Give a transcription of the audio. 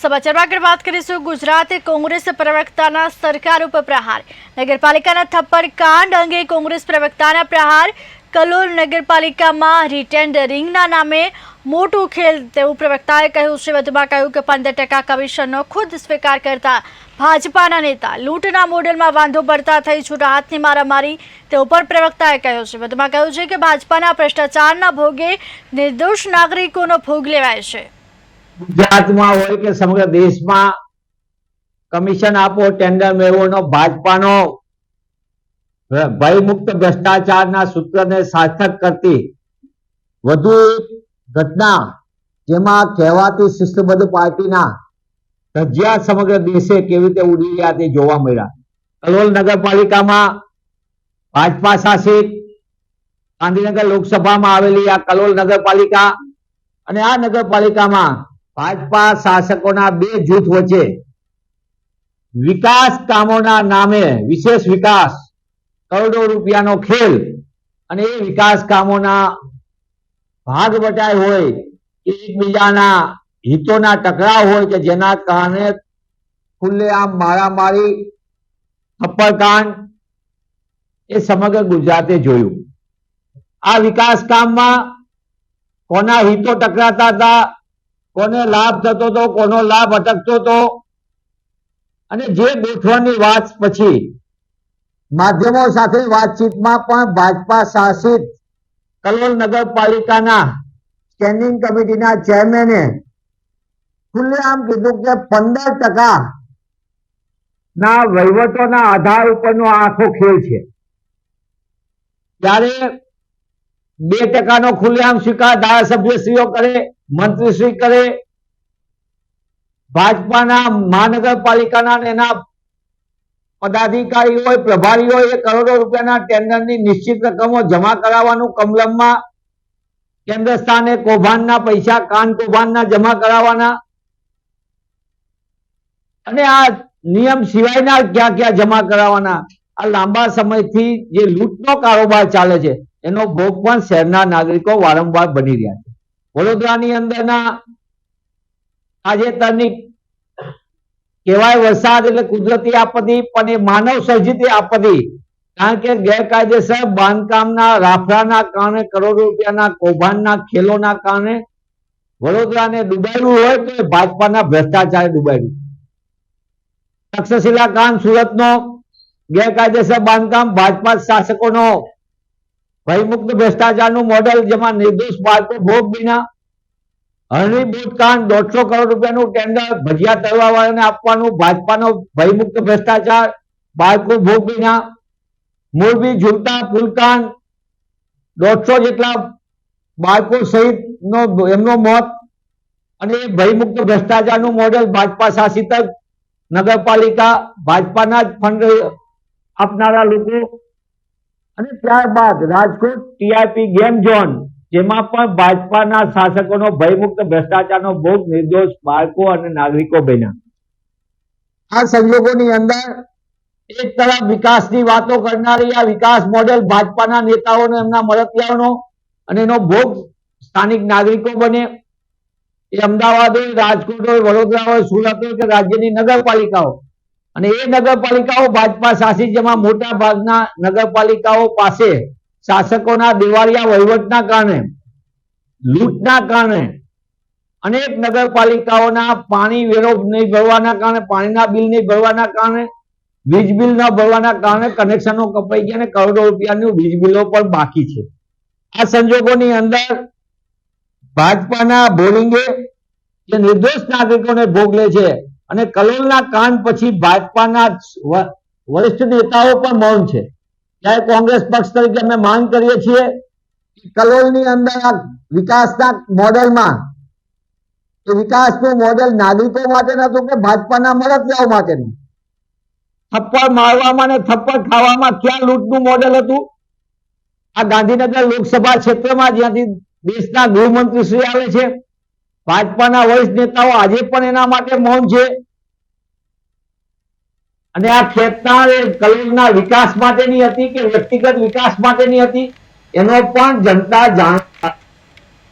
સમાચારમાં આગળ વાત કરીશું ગુજરાત કોંગ્રેસ પ્રવક્તાના સરકાર ઉપર પ્રહાર. નગરપાલિકાના થપ્પડ કાંડ અંગે કોંગ્રેસ પ્રવક્તાના પ્રહાર. કલોલ નગરપાલિકામાં રીટેન્ડરિંગના નામે મોટું ખેલ તેવું પ્રવક્તાએ કહ્યું. છે વધુમાં કહ્યું કે પંદર ટકા કમિશનનો ખુદ સ્વીકાર કરતા ભાજપાના નેતા લૂંટના મોડેલમાં વાંધો પડતા થઈ છૂટા હાથની મારામારી તેવું પણ પ્રવક્તાએ કહ્યું. છે વધુમાં કહ્યું છે કે ભાજપાના ભ્રષ્ટાચારના ભોગે નિર્દોષ નાગરિકોનો ભોગ લેવાય છે. ગુજરાતમાં હોય કે સમગ્ર દેશમાં કમિશન આપો ટેન્ડર મેળવોનો, ભાજપાનો ભયમુક્ત ભ્રષ્ટાચારના સૂત્રને સાર્થક કરતી વધુ ઘટના જેમાં કહેવાતી શિસ્તબદ્ધ પાર્ટીના ધજિયા સમગ્ર દેશે કેવી રીતે ઉડી ગયા તે જોવા મળ્યા. કલોલ નગરપાલિકામાં ભાજપા શાસિત, ગાંધીનગર લોકસભામાં આવેલી આ કલોલ નગરપાલિકા અને આ નગરપાલિકામાં ભાજપા શાસકોના બે જૂથ વચ્ચે વિકાસ કામોના નામે વિશેષ વિકાસ, કરોડો રૂપિયાનો ખેલ અને એ વિકાસ કામોના ભાગ બટાય હોય એકબીજાના હિતોના ટકરાવ હોય કે જેના કારણે ખુલ્લેઆમ મારામારી, થપ્પડકાંડ એ સમગ્ર ગુજરાતે જોયું. આ વિકાસ કામમાં કોના હિતો ટકરાતા હતા? કોને લાભ થતો હતો, કોનો લાભ અટકતો હતો? અને જે ગોઠવણની વાત પછી માધ્યમો સાથે વાતચીતમાં પણ ભાજપા શાસિત કલોલ નગરપાલિકાના સ્ટેન્ડિંગ કમિટીના ચેરમેને ખુલ્લેઆમ કીધું કે પંદર ટકા ના વહીવટોના આધાર ઉપરનો આખો ખેલ છે. ત્યારે બે ટકાનો ખુલ્લેઆમ સ્વીકાર ધારાસભ્યશ્રીઓ કરે મંત્રીશ્રી કરે, ભાજપાના મહાનગરપાલિકાના એના પદાધિકારીઓ પ્રભારીઓ એ કરોડો રૂપિયાના ટેન્ડરની નિશ્ચિત રકમો જમા કરાવવાનું કમલમમાં કેન્દ્ર સ્થાને કૌભાંડના પૈસા, કાન કૌભાંડના જમા કરાવવાના. અને આ નિયમ સિવાયના ક્યાં ક્યાં જમા કરાવવાના? આ લાંબા સમયથી જે લૂંટનો કારોબાર ચાલે છે, એનો ભોગ પણ શહેરના નાગરિકો વારંવાર બની રહ્યા છે. વડોદરાની અંદરના તાજેતરની કહેવાય વરસાદ એટલે કુદરતી આપત્તિ પણ એ માનવ સર્જિત આપત્તિ. કારણ કે ગેરકાયદેસર બાંધકામના રાફડાના કારણે કરોડો રૂપિયાના કૌભાંડના ખેલોના કારણે વડોદરાને ડૂબાડ્યું હોય તો ભાજપાના ભ્રષ્ટાચારે ડૂબાડ્યું. તક્ષશિલા કાંડ સુરતનો ગેરકાયદેસર બાંધકામ ભાજપા શાસકોનો ભયમુક્ત ભ્રષ્ટાચારનું મોડેલ જેમાં નિર્દોષ બાળકો ભોગ વિના હરણી બૂટકાંડ દોઢસો કરોડ રૂપિયાનું ટેન્ડર ભજીયા તળવા વાળાને આપવાનું, ભાજપાનો ભયમુક્ત ભ્રષ્ટાચાર, બાળકો ભોગ વિના, મોરબી ઝૂલતા પુલકાંડ, દોઢસો જેટલા બાળકો સહિત નો એમનો મોત અને ભયમુક્ત ભ્રષ્ટાચારનું મોડેલ ભાજપા શાસિત નગરપાલિકા, ભાજપાના જ ફંડ આપનારા લોકો અને ત્યારબાદ રાજકોટ ટીઆરપી ગેમ ઝોન જેમાં પણ ભાજપાના શાસકોનો ભયમુક્ત ભ્રષ્ટાચારનો ભોગ નિર્દોષ બાળકો અને નાગરિકો બન્યા. આ સંજોગોની અંદર એક તરફ વિકાસની વાતો કરનારી આ વિકાસ મોડેલ ભાજપાના નેતાઓનો એમના મળતિયાઓનો અને એનો ભોગ સ્થાનિક નાગરિકો બને. એ અમદાવાદ હોય રાજકોટ હોય, વડોદરા હોય, સુરત હોય કે રાજ્યની નગરપાલિકાઓ અને એ નગરપાલિકાઓ ભાજપા શાસિત, જેમાં મોટા ભાગના નગરપાલિકાઓ પાસે શાસકોના દિવાળિયા વહીવટના કારણે, લૂંટના કારણે, અનેક નગરપાલિકાઓના પાણી વેરો નહીં ભરવાના કારણે, પાણીના બિલ નહીં ભરવાના કારણે, વીજ બિલ ન ભરવાના કારણે કનેક્શનો કપાઈ ગયા અને કરોડો રૂપિયાનું વીજ બિલો પણ બાકી છે. આ સંજોગોની અંદર ભાજપાના બોલિંગે જે નિર્દોષ નાગરિકોને ભોગ લે છે અને કલોલના કાંડ પછી ભાજપાના વરિષ્ઠ નેતાઓ પણ મૌન છે. ત્યારે કોંગ્રેસ પક્ષ તરીકે અમે માંગ કરીએ છીએ કલોલની અંદર આ વિકાસના મોડેલમાં એ વિકાસનું મોડેલ નાગરિકો માટે નતું કે ભાજપાના મળતિયાઓ માટેનું થપ્પડ મારવામાં ને થપ્પડ ખાવામાં ક્યાં લૂંટનું મોડેલ હતું? આ ગાંધીનગર લોકસભા ક્ષેત્રમાં જ્યાંથી દેશના ગૃહમંત્રી શ્રી આવે છે ભાજપાના વરિષ્ઠ નેતાઓ આજે પણ એના માટે મૌન છે. અને આ ખેતના એ કલોલના વિકાસ માટેની હતી કે વ્યક્તિગત વિકાસ માટેની હતી, એનો પણ જનતા જાણ